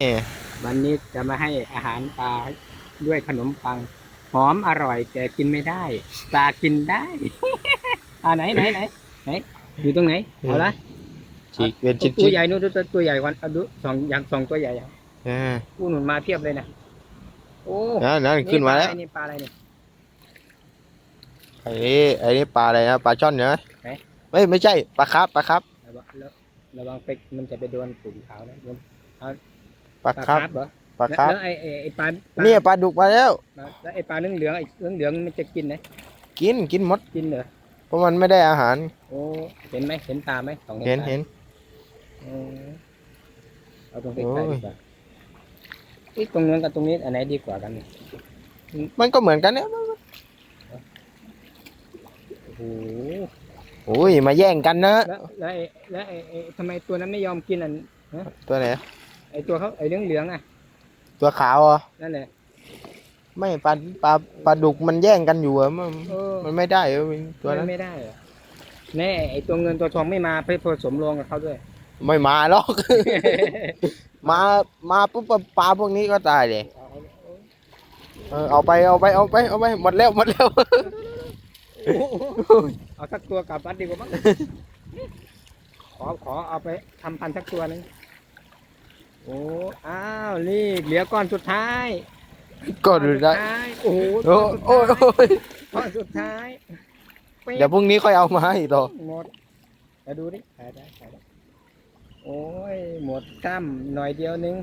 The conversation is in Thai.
เอ่อวันนี้จะมาให้อาหารปลาด้วยขนมปัง หอมอร่อย แต่กินไม่ได้ปลากินได้อ่าไหนไหนไหนไหนอยู่ตรงไหนเอาละฉีกเป็นชิ้นตัวชิ้นใหญ่นู่นตัวตัวใหญ่กวันเอาดูสองอย่างสองตัวใหญ่อะอ่ากู้หนุนมาเพียบเลยนะโอ้นั่นนั่นขึ้นมาแล้วนี่ปลาอะไรนี่ไอ้นี่ไอ้นี่ปลาอะไรนะปลาช่อนเหรอไหนไม่ไม่ใช่ปลาครับปลาครับระวังแล้วระวังไปมันจะไปโดนปุ่มขาวนะโดน ปลาครับเหรอปลาครับ แล้วไอ้ไอ้ไอ้ปลาปลาเนี่ยปลาดุกมาแล้ว แล้วไอ้ปลาเหลืองเหลืองๆไอ้เหลืองเหลืองๆมันจะกินไหมกินกินหมด กินเหรอเพราะมันไม่ได้อาหาร โอ้เห็นไหมเห็นตาไหมสองเห็นตาเห็น เออเอาตรงใกล้โอ้ๆยดีกว่าเอ้ยตรงนู้นกับตรงนี้อันไหนดีกว่ากันเนี่ยมันก็เหมือนกันเนี่ยโอ้โหโอ้ยมาแย่งกันนะ แล้วแล้วไอ้แล้วไอ้ไอ้ทำไมตัวนั้นไม่ยอมกินอันตัวไหน ไอ้ตัวเขาไอ้เหลืองเหลืองๆอะตัวขาวเหรอะนั่นแหละไม่ปลาปลาปลาดุกมันแย่งกันอยู่อะมันเออมันไม่ได้เออตัวนั้นไม่ได้เหรอแน่ไอ้ตัวเงินตัวทองไม่มาไปผสมรวมกับเขาด้วย ไม่มาหรอก มามาปุ๊บปลาพวกนี้ก็ตายเลยเออเอาไปเอาไปเอาไปเอาไปหมดแล้วหมดแล้ว เอาสักตัวกลับวัดดีกว่ามั้ง ขอขอเอาไปทำพันธุ์สักตัวหนึง โอ้อ้าวนี่เหลือก้อนสุดท้ายก็ดูได้ก้อนสุท้ายโอ้โหโอ้โอ้ยโอ้ยก้อนสุดท้ายปิ๊บเดี๋ยวพรุ่งนี้ค่อยเอามาอีกต่อหมดมาดูดิถ่ายได้ถ่ายได้โอ้ยหมดจ้ำหน่อยเดียวนึง